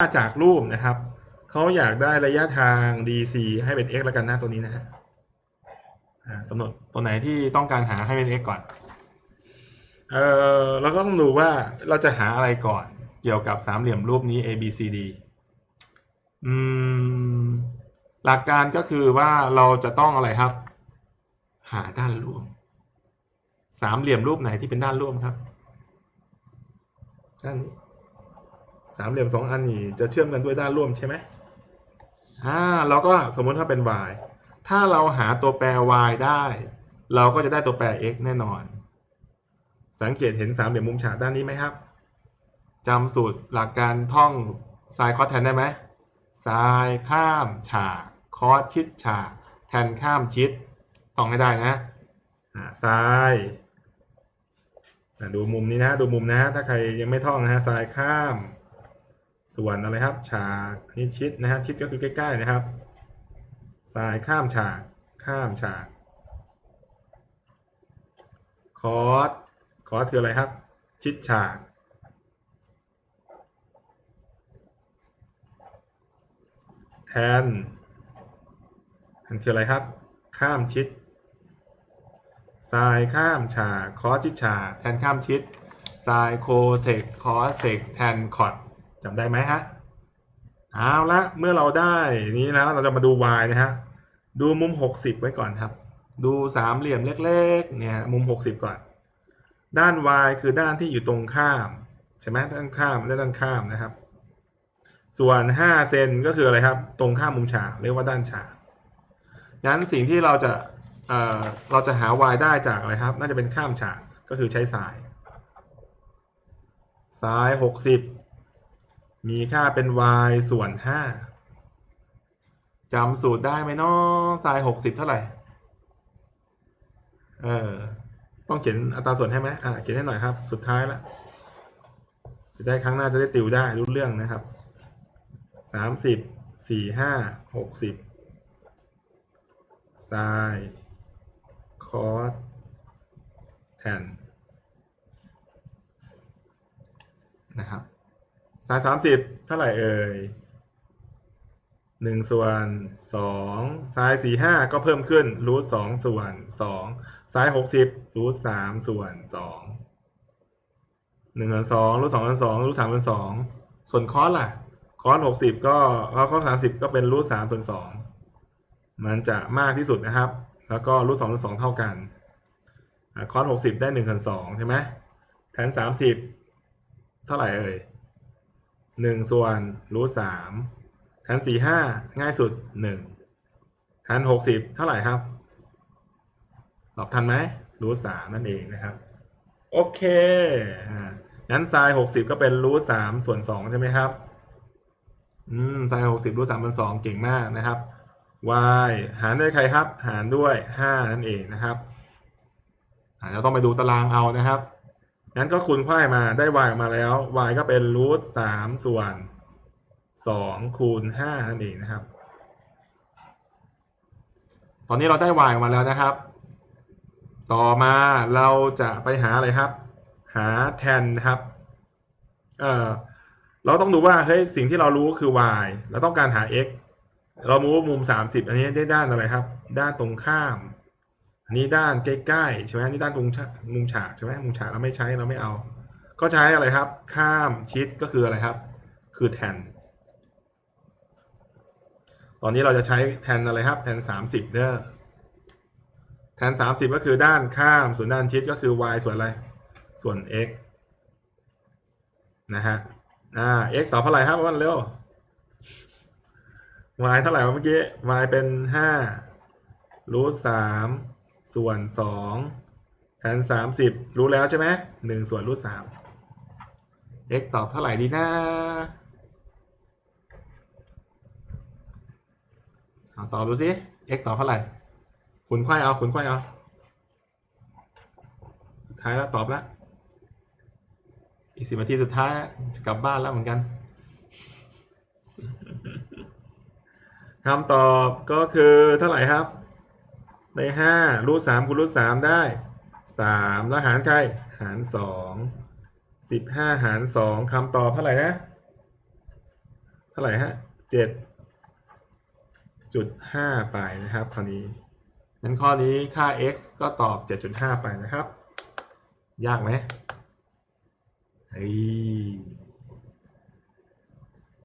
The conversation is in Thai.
จากรูปนะครับ เขาอยากได้ระยะทาง DC ให้เป็น x แล้วกันหน้าตัวนี้นะฮะกำหนดตัวไหนที่ต้องการหาให้เป็น x ก่อน เออเราก็ต้องดูว่าเราจะหาอะไรก่อน เกี่ยวกับสามเหลี่ยมรูปนี้ A B C D อืม หลักการก็คือว่าเราจะต้องอะไรครับ หาด้านร่วม สามเหลี่ยมรูปไหนที่เป็นด้านร่วมครับ ด้านนี้ สามเหลี่ยมสองอันนี้จะเชื่อมกันด้วยด้านร่วมใช่ไหมอ่าเราก็สมมติถ้าเป็น y ถ้าเราหาตัวแปร y ได้ เราก็จะได้ตัวแปร x แน่นอน สังเกตเห็นสามเหลี่ยมมุมฉากด้านนี้ไหมครับจำสูตรหลักการท่องไซน์คอสแทนได้ไหมไซน์ข้ามฉากคอสชิดฉากแทนข้ามชิดท่องให้ได้นะอ่าไซน์อะดูมุมนี้นะ ดูมุมนะ ถ้าใครยังไม่ท่องนะฮะไซน์ข้าม ส่วนอะไรครับ ฉากนี่ชิดนะฮะชิดก็คือใกล้ๆนะครับไซน์ข้ามฉาก ข้ามฉาก คอร์สคอร์สคืออะไรครับ ชิดฉาก แทนมันคืออะไรครับ ข้ามชิดไซน์ข้ามฉาก คอสชิดฉาก แทนข้ามชิดไซน์โคเซก คอเซก แทนคอด จำได้ไหมฮะเอาละเมื่อเราได้นี้แล้วเราจะมาดู y นะฮะดูมุม 60 ไว้ก่อนครับ ดูสามเหลี่ยมเล็กๆเนี่ยมุม 60 ก่อน ด้าน y คือด้านที่อยู่ตรงข้ามใช่ไหมด้านข้ามและด้านข้ามนะครับ ส่วน 5 เซนก็คืออะไรครับ ตรงข้ามมุมฉากเรียกว่าด้านฉากงั้นสิ่งที่เราจะเอ่อเราจะหา y ได้จากอะไรครับ น่าจะเป็นข้ามฉากก็คือใช้สาย สาย 60 มีค่าเป็น y ส่วน5จำสูตรได้ไหมเนาะสาย60เท่าไหร่ เออ ต้องเขียนอัตราส่วนให้ไหมอ่าเขียนให้หน่อยครับ สุดท้ายละ จะได้ครั้งหน้าจะได้ติวได้รู้เรื่องนะครับ สามสิบ สี่ห้า หกสิบไซน์คอสแทนนะครับ ไซน์สามสิบเท่าไหร่เอ่ยหนึ่งส่วนสองไซน์สี่ห้าก็เพิ่มขึ้นรูทสองส่วนสองไซน์หกสิบรูทสามส่วนสองหนึ่งส่วนสองรูทสองส่วนสองรูทสามส่วนสองส่วนคอสล่ะ คอสหกสิบก็คอสสามสิบก็เป็นรูทสามส่วนสองมันจะมากที่สุดนะครับ แล้วก็รูทสองส่วนสองเท่ากันอ่าคอสหกสิบได้หนึ่งส่วนสองใช่ไหมแทนสามสิบเท่าไหร่เอ่ย หนึ่งส่วนรูทสามแทนสี่ห้าง่ายสุดหนึ่งแทนหกสิบเท่าไหร่ครับ ตอบทันไหมรูทสามนั่นเองนะครับ โอเคอ่างั้นไซน์หกสิบก็เป็นรูทสามส่วนสองใช่ไหมครับ อืมไซน์หกสิบรูทสามเป็นสองเก่งมากนะครับ y หารด้วยใครครับ หารด้วยห้านั่นเองนะครับอาเราต้องไปดูตารางเอานะครับ งั้นก็คูณไขว้มาได้ y ออกมาแล้ว y ก็เป็นรูทสามส่วนสองคูณห้านั่นเองนะครับ ตอนนี้เราได้ y ออกมาแล้วนะครับ ต่อมาเราจะไปหาอะไรครับ หาแทนนะครับ เออเราต้องดูว่าเฮ้ยสิ่งที่เรารู้คือ y เราต้องการหา x เรามูฟมุม 30 อันนี้ได้ด้านอะไรครับ ด้านตรงข้าม อันนี้ด้านใกล้ๆใช่ไหมนี้ด้านตรงมุมฉากใช่ไหมมุมฉากเราไม่ใช้เราไม่เอา ก็ใช้อะไรครับ ข้ามชิดก็คืออะไรครับ คือแทน ตอนนี้เราจะใช้แทนอะไรครับ แทน 30 เด้อแทน 30 ก็คือด้านข้ามส่วนด้านชิดก็คือ y ส่วนอะไร ส่วน x นะฮะ อ่า x ตอบเท่าไหร่ครับวันเร็ว y เท่าไหร่เมื่อกี้ y เป็นห้ารูทสาม ส่วนสองแทนสามสิบรู้แล้วใช่ไหมหนึ่งส่วนรูทสาม x ตอบเท่าไหร่ดีนะเอาตอบดูสิ x ตอบเท่าไหร่คูณไขว้เอาคูณไขว้เอา ท้ายแล้วตอบแล้ว อีกสิบนาทีสุดท้ายจะกลับบ้านแล้วเหมือนกันคำตอบก็คือเท่าไหร่ครับ ได้ห้ารูทสามคูณรูทสามได้สามแล้วหารใครหารสองสิบห้าหารสองคำตอบเท่าไหร่นะเท่าไหร่ฮะเจ็ดจุดห้าไปนะครับคราวนี้งั้นข้อนี้ค่า x ก็ตอบเจ็ดจุดห้าไปนะครับ ยากไหมเฮ้ย